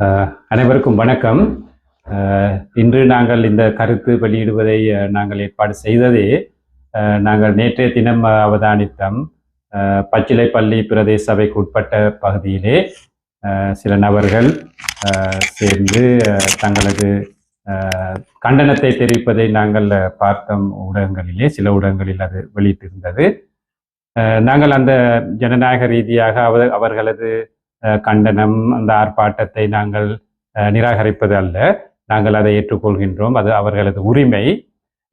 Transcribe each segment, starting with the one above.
அனைவருக்கும் வணக்கம். இன்று நாங்கள் இந்த கருத்து வெளியிடுவதை நாங்கள் ஏற்பாடு செய்ததே நாங்கள் நேற்றைய தினம் அவதானித்தம். அவதானித்தோம் பள்ளி பச்சிலைப்பள்ளி பிரதேச சபைக்கு உட்பட்ட பகுதியிலே சில நபர்கள் சேர்ந்து தங்களது கண்டனத்தை தெரிவிப்பதை நாங்கள் பார்த்தோம். ஊடகங்களிலே சில ஊடகங்களில் அது வெளியிட்டிருந்தது. நாங்கள் அந்த ஜனநாயக ரீதியாக அவர் அவர்களது கண்டனம் அந்த ஆர்ப்பாட்டத்தை நாங்கள் நிராகரிப்பது அல்ல. நாங்கள் அதை ஏற்றுக்கொள்கின்றோம். அது அவர்களது உரிமை.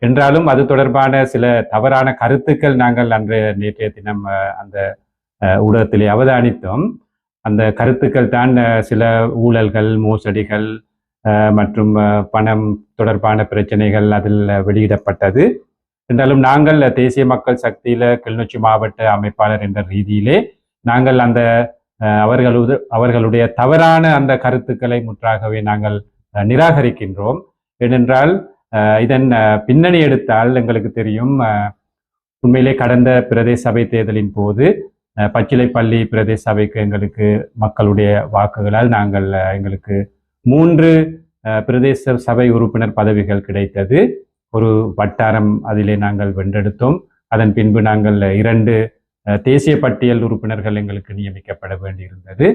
என்றாலும் அது தொடர்பான சில தவறான கருத்துக்கள் நாங்கள் அன்று நேற்றைய தினம் அந்த ஊடகத்திலே அவதானித்தோம். அந்த கருத்துக்கள் தான் சில ஊழல்கள் மோசடிகள் மற்றும் பணம் தொடர்பான பிரச்சனைகள் அதில் வெளியிடப்பட்டது. என்றாலும் நாங்கள் தேசிய மக்கள் சக்தியில கிளிநொச்சி மாவட்ட அமைப்பாளர் என்ற ரீதியிலே நாங்கள் அந்த அவர்களது அவர்களுடைய தவறான அந்த கருத்துக்களை முற்றாகவே நாங்கள் நிராகரிக்கின்றோம். ஏனென்றால் இதன் பின்னணி எடுத்தால் எங்களுக்கு தெரியும் உண்மையிலே கடந்த பிரதேச சபை தேர்தலின் போது பச்சிலைப்பள்ளி பிரதேச சபைக்கு எங்களுக்கு மக்களுடைய வாக்குகளால் நாங்கள் எங்களுக்கு மூன்று பிரதேச சபை உறுப்பினர் பதவிகள் கிடைத்தது. ஒரு வட்டாரம் அதிலே நாங்கள் வென்றெடுத்தோம். அதன் பின்பு நாங்கள் இரண்டு தேசிய பட்டியல் உறுப்பினர்கள் எங்களுக்கு நியமிக்கப்பட வேண்டியிருந்தது.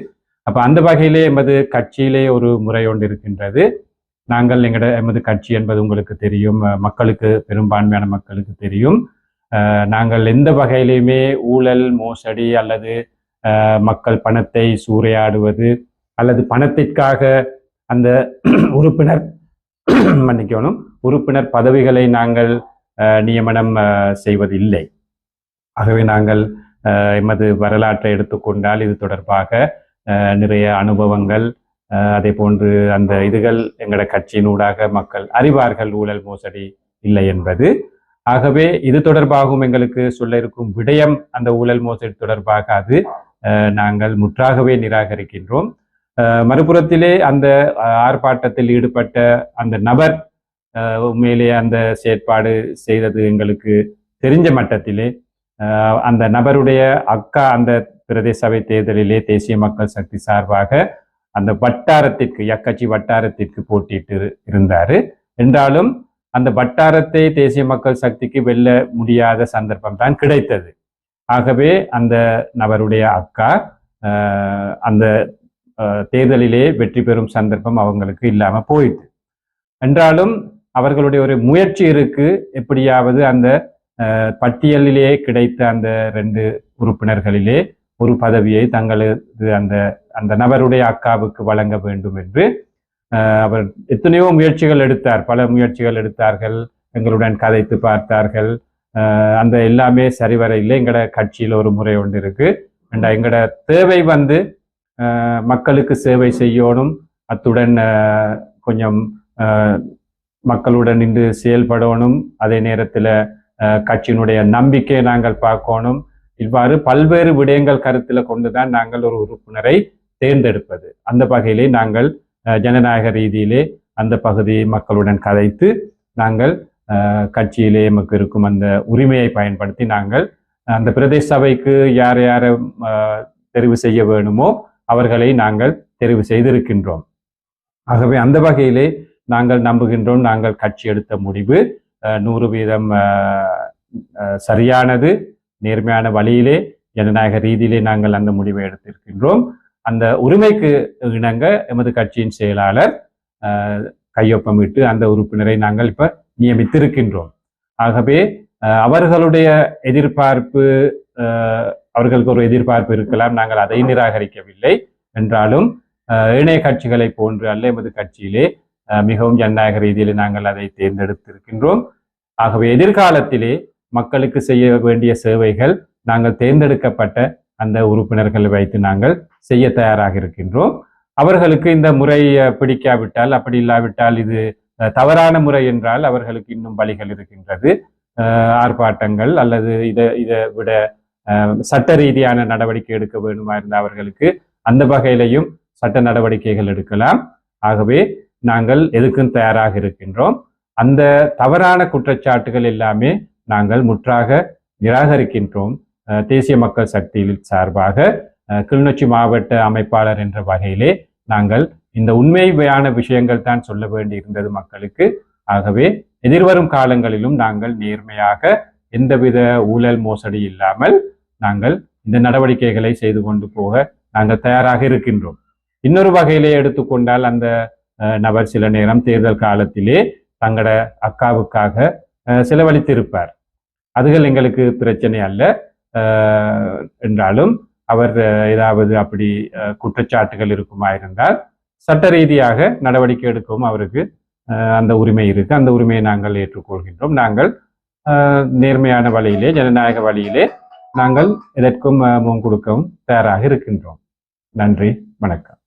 அப்போ அந்த வகையிலே எமது கட்சியிலே ஒரு முறை ஒன்று இருக்கின்றது. நாங்கள் எங்களோட எமது கட்சி என்பது உங்களுக்கு தெரியும். மக்களுக்கு பெரும்பான்மையான மக்களுக்கு தெரியும். நாங்கள் எந்த வகையிலையுமே ஊழல் மோசடி அல்லது மக்கள் பணத்தை சூறையாடுவது அல்லது பணத்திற்காக அந்த உறுப்பினர் மன்னிக்கணும். உறுப்பினர் பதவிகளை நாங்கள் நியமனம் செய்வதில்லை. ஆகவே நாங்கள் எமது வரலாற்றை எடுத்துக்கொண்டால் இது தொடர்பாக நிறைய அனுபவங்கள் அதே போன்று அந்த இதுகள் எங்களோட கட்சியினூடாக மக்கள் அறிவார்கள் ஊழல் மோசடி இல்லை என்பது. ஆகவே இது தொடர்பாகவும் எங்களுக்கு சொல்ல இருக்கும் விடயம் அந்த ஊழல் மோசடி தொடர்பாக அது நாங்கள் முற்றாகவே நிராகரிக்கின்றோம். மறுபுறத்திலே அந்த ஆர்ப்பாட்டத்தில் ஈடுபட்ட அந்த நபர் உண்மையிலே அந்த செயற்பாடு செய்தது எங்களுக்கு தெரிஞ்ச மட்டத்திலே அந்த நபருடைய அக்கா அந்த பிரதேச சபை தேர்தலிலே தேசிய மக்கள் சக்தி சார்பாக அந்த வட்டாரத்திற்கு எக்கட்சி வட்டாரத்திற்கு போட்டிட்டு இருந்தாரு. என்றாலும் அந்த வட்டாரத்தை தேசிய மக்கள் சக்திக்கு வெல்ல முடியாத சந்தர்ப்பம் தான் கிடைத்தது. ஆகவே அந்த நபருடைய அக்கா அந்த தேர்தலிலே வெற்றி பெறும் சந்தர்ப்பம் அவங்களுக்கு இல்லாம போயிட்டு. என்றாலும் அவர்களுடைய ஒரு முயற்சி இருக்கு. எப்படியாவது அந்த பட்டியலிலே கிடைத்த அந்த ரெண்டு உறுப்பினர்களிலே ஒரு பதவியை தங்களது அந்த அந்த நபருடைய அக்காவுக்கு வழங்க வேண்டும் என்று அவர் எத்தனையோ முயற்சிகள் எடுத்தார். பல முயற்சிகள் எடுத்தார்கள். எங்களுடன் கதைத்து பார்த்தார்கள். அந்த எல்லாமே சரிவர இல்லை. எங்களோட கட்சியில் ஒரு முறை ஒன்று இருக்கு. அண்ட் எங்களோட தேவை வந்து மக்களுக்கு சேவை செய்யணும். அத்துடன் கொஞ்சம் மக்களுடன் நின்று செயல்படணும். அதே நேரத்தில் கட்சியினுடைய நம்பிக்கையை நாங்கள் பார்க்கணும். இவ்வாறு பல்வேறு விடயங்கள் கருத்தில் கொண்டுதான் நாங்கள் ஒரு உறுப்பினரை தேர்ந்தெடுப்பது. அந்த வகையிலே நாங்கள் ஜனநாயக ரீதியிலே அந்த பகுதியை மக்களுடன் கதைத்து நாங்கள் கட்சியிலே எமக்கு இருக்கும் அந்த உரிமையை பயன்படுத்தி நாங்கள் அந்த பிரதேச சபைக்கு யார் யாரை தெரிவு செய்ய வேணுமோ அவர்களை நாங்கள் தெரிவு செய்திருக்கின்றோம். ஆகவே அந்த வகையிலே நாங்கள் நம்புகின்றோம். நாங்கள் கட்சி எடுத்த முடிவு நூறு வீதம் சரியானது நேர்மையான வழியிலே ஜனநாயக ரீதியிலே நாங்கள் அந்த முடிவை எடுத்திருக்கின்றோம். அந்த உரிமைக்கு இணங்க எமது கட்சியின் செயலாளர் கையொப்பமிட்டு அந்த உறுப்பினரை நாங்கள் இப்ப நியமித்திருக்கின்றோம். ஆகவே அவர்களுடைய எதிர்பார்ப்பு அவர்களுக்கு ஒரு எதிர்பார்ப்பு இருக்கலாம் நாங்கள் அதை நிராகரிக்கவில்லை. என்றாலும் இணைய ஏனைய கட்சிகளை போன்று அல்ல எமது கட்சியிலே மிகவும் ஜனநாயக ரீதியில் நாங்கள் அதை தேர்ந்தெடுத்திருக்கின்றோம். ஆகவே எதிர்காலத்திலே மக்களுக்கு செய்ய வேண்டிய சேவைகள் நாங்கள் தேர்ந்தெடுக்கப்பட்ட அந்த உறுப்பினர்களை வைத்து நாங்கள் செய்ய தயாராக இருக்கின்றோம். அவர்களுக்கு இந்த முறை பிடிக்காவிட்டால் அப்படி இல்லாவிட்டால் இது தவறான முறை என்றால் அவர்களுக்கு இன்னும் வழிகள் இருக்கின்றது. ஆர்ப்பாட்டங்கள் அல்லது இதை இதை விட சட்ட ரீதியான நடவடிக்கை எடுக்க வேண்டுமா இருந்த அவர்களுக்கு அந்த வகையிலையும் சட்ட நடவடிக்கைகள் எடுக்கலாம். ஆகவே நாங்கள் எதுக்கும் தயாராக இருக்கின்றோம். அந்த தவறான குற்றச்சாட்டுகள் எல்லாமே நாங்கள் முற்றாக நிராகரிக்கின்றோம். தேசிய மக்கள் சக்தியில் சார்பாக கிளிநொச்சி மாவட்ட அமைப்பாளர் என்ற வகையிலே நாங்கள் இந்த உண்மையான விஷயங்கள் தான் சொல்ல வேண்டி இருந்தது மக்களுக்கு. ஆகவே எதிர்வரும் காலங்களிலும் நாங்கள் நேர்மையாக எந்தவித ஊழல் மோசடி இல்லாமல் நாங்கள் இந்த நடவடிக்கைகளை செய்து கொண்டு போக நாங்கள் தயாராக இருக்கின்றோம். இன்னொரு வகையிலே எடுத்துக்கொண்டால் அந்த நபர் சில நேரம் தேர்தல் காலத்திலே தங்களோட அக்காவுக்காக செலவழித்திருப்பார். அதுகள் எங்களுக்கு பிரச்சனை அல்ல. என்றாலும் அவர் ஏதாவது அப்படி அஹ், குற்றச்சாட்டுகள் இருக்குமா இருந்தால் சட்ட ரீதியாக நடவடிக்கை எடுக்கவும் அவருக்கு அந்த உரிமை இருக்கு. அந்த உரிமையை நாங்கள் ஏற்றுக்கொள்கின்றோம். நாங்கள் நேர்மையான வழியிலே ஜனநாயக வழியிலே நாங்கள் எதற்கும் அஹ், முகம் கொடுக்கவும் தயாராக இருக்கின்றோம். நன்றி. வணக்கம்.